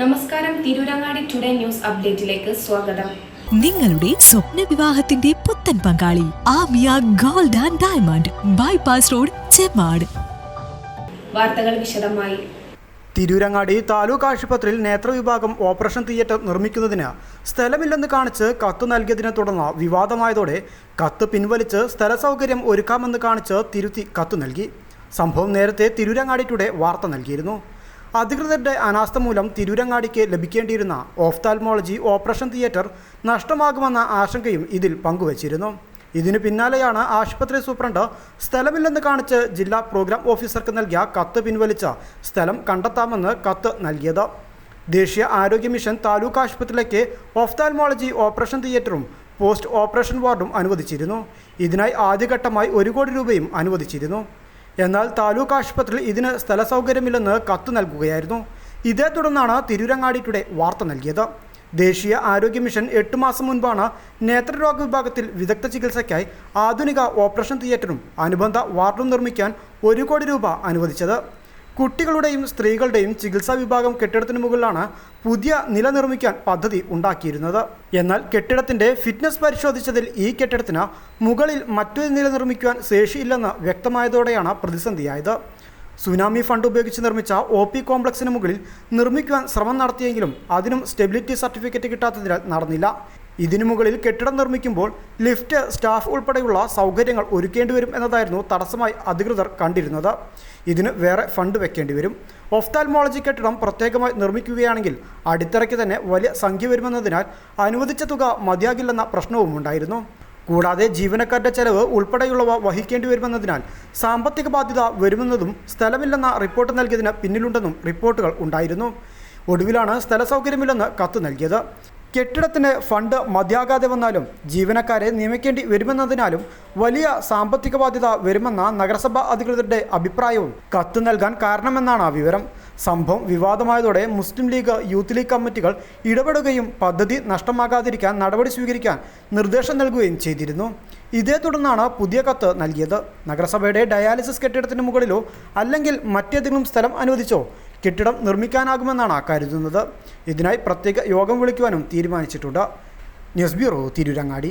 നമസ്കാരം Tirurangadi today news അപ്ഡേറ്റിലേക്ക് സ്വാഗതം. നിങ്ങളുടെ സ്വപ്ന വിവാഹത്തിന്റെ പുത്തൻ പങ്കാളി Amiya gold and diamond bypass road Chemmad. വാർത്തകൾ വിശദമായി. തിരൂരങ്ങാടി താലൂക്ക് ആശുപത്രിയിൽ നേത്രവിഭാഗം ഓപ്പറേഷൻ തിയേറ്റർ നിർമ്മിക്കുന്നതിന് സ്ഥലമില്ലെന്ന് കാണിച്ച് കത്ത് നൽകിയതിനെ തുടർന്ന് വിവാദമായതോടെ കത്ത് പിൻവലിച്ച് സ്ഥല സൗകര്യം ഒരുക്കാമെന്ന് കാണിച്ച് തിരുത്തി കത്ത് നൽകി. സംഭവം നേരത്തെ തിരൂരങ്ങാടിയുടെ വാർത്ത നൽകിയിരുന്നു. അധികൃതരുടെ അനാസ്ഥ മൂലം തിരൂരങ്ങാടിക്ക് ലഭിക്കേണ്ടിയിരുന്ന ഓഫ്താൽമോളജി ഓപ്പറേഷൻ തിയേറ്റർ നഷ്ടമാകുമെന്ന ആശങ്കയും ഇതിൽ പങ്കുവച്ചിരുന്നു. ഇതിനു പിന്നാലെയാണ് ആശുപത്രി സൂപ്രണ്ട് സ്ഥലമില്ലെന്ന് കാണിച്ച് ജില്ലാ പ്രോഗ്രാം ഓഫീസർക്ക് നൽകിയ കത്ത് പിൻവലിച്ച സ്ഥലം കണ്ടെത്താമെന്ന് കത്ത് നൽകിയത്. ദേശീയ ആരോഗ്യ മിഷൻ താലൂക്ക് ആശുപത്രിയിലേക്ക് ഓഫ്താൽമോളജി ഓപ്പറേഷൻ തിയേറ്ററും പോസ്റ്റ് ഓപ്പറേഷൻ വാർഡും അനുവദിച്ചിരുന്നു. ഇതിനായി ആദ്യഘട്ടമായി ഒരു കോടി രൂപയും അനുവദിച്ചിരുന്നു. എന്നാൽ താലൂക്ക് ആശുപത്രിയിൽ ഇതിന് സ്ഥലസൗകര്യമില്ലെന്ന് കത്ത് നൽകുകയായിരുന്നു. ഇതേ തുടർന്നാണ് തിരൂരങ്ങാടി ടുഡേ വാർത്ത നൽകിയത്. ദേശീയ ആരോഗ്യ മിഷൻ എട്ട് മാസം മുൻപാണ് നേത്രരോഗ വിഭാഗത്തിൽ വിദഗ്ധ ചികിത്സയ്ക്കായി ആധുനിക ഓപ്പറേഷൻ തിയേറ്ററും അനുബന്ധ വാർഡും നിർമ്മിക്കാൻ ഒരു കോടി രൂപ അനുവദിച്ചത്. കുട്ടികളുടെയും സ്ത്രീകളുടെയും ചികിത്സാ വിഭാഗം കെട്ടിടത്തിന് മുകളിലാണ് പുതിയ നില നിർമ്മിക്കാൻ പദ്ധതി ഉണ്ടാക്കിയിരുന്നത്. എന്നാൽ കെട്ടിടത്തിന്റെ ഫിറ്റ്നസ് പരിശോധിച്ചതിൽ ഈ കെട്ടിടത്തിന് മുകളിൽ മറ്റൊരു നില നിർമ്മിക്കുവാൻ ശേഷിയില്ലെന്ന് വ്യക്തമായതോടെയാണ് പ്രതിസന്ധിയായത്. സുനാമി ഫണ്ട് ഉപയോഗിച്ച് നിർമ്മിച്ച ഒ പി കോംപ്ലക്സിന് മുകളിൽ നിർമ്മിക്കുവാൻ ശ്രമം നടത്തിയെങ്കിലും അതിനും സ്റ്റെബിലിറ്റി സർട്ടിഫിക്കറ്റ് കിട്ടാത്തതിനാൽ നടന്നില്ല. ഇതിനു മുകളിൽ കെട്ടിടം നിർമ്മിക്കുമ്പോൾ ലിഫ്റ്റ് സ്റ്റാഫ് ഉൾപ്പെടെയുള്ള സൗകര്യങ്ങൾ ഒരുക്കേണ്ടി വരും എന്നതായിരുന്നു തടസ്സമായി അധികൃതർ കണ്ടിരുന്നത്. ഇതിന് വേറെ ഫണ്ട് വെക്കേണ്ടി വരും. ഒഫ്താൽമോളജി കെട്ടിടം പ്രത്യേകമായി നിർമ്മിക്കുകയാണെങ്കിൽ അടിത്തറയ്ക്ക് തന്നെ വലിയ സംഖ്യ വരുമെന്നതിനാൽ അനുവദിച്ച തുക മതിയാകില്ലെന്ന പ്രശ്നവും ഉണ്ടായിരുന്നു. കൂടാതെ ജീവനക്കാരുടെ ചെലവ് ഉൾപ്പെടെയുള്ളവ വഹിക്കേണ്ടി വരുമെന്നതിനാൽ സാമ്പത്തിക ബാധ്യത വരുമെന്നതും സ്ഥലമില്ലെന്ന റിപ്പോർട്ട് നൽകിയതിന് പിന്നിലുണ്ടെന്നും റിപ്പോർട്ടുകൾ ഉണ്ടായിരുന്നു. ഒടുവിലാണ് സ്ഥല സൗകര്യമില്ലെന്ന് കത്ത് നൽകിയത്. കെട്ടിടത്തിന് ഫണ്ട് മതിയാകാതെ വന്നാലും ജീവനക്കാരെ നിയമിക്കേണ്ടി വരുമെന്നതിനാലും വലിയ സാമ്പത്തിക ബാധ്യത വരുമെന്ന നഗരസഭാ അധികൃതരുടെ അഭിപ്രായവും കത്ത് നൽകാൻ കാരണമെന്നാണ് വിവരം. സംഭവം വിവാദമായതോടെ മുസ്ലിം ലീഗ് യൂത്ത് ലീഗ് കമ്മിറ്റികൾ ഇടപെടുകയും പദ്ധതി നഷ്ടമാകാതിരിക്കാൻ നടപടി സ്വീകരിക്കാൻ നിർദ്ദേശം നൽകുകയും ചെയ്തിരുന്നു. ഇതേ തുടർന്നാണ് പുതിയ കത്ത് നൽകിയത്. നഗരസഭയുടെ ഡയാലിസിസ് കെട്ടിടത്തിന് മുകളിലോ അല്ലെങ്കിൽ മറ്റേതെങ്കിലും സ്ഥലം അനുവദിച്ചോ കെട്ടിടം നിർമ്മിക്കാനാകുമെന്നാണ് കരുതുന്നത്. ഇതിനായി പ്രത്യേക യോഗം വിളിക്കുവാനും തീരുമാനിച്ചിട്ടുണ്ട്. News bureau Tirurangadi.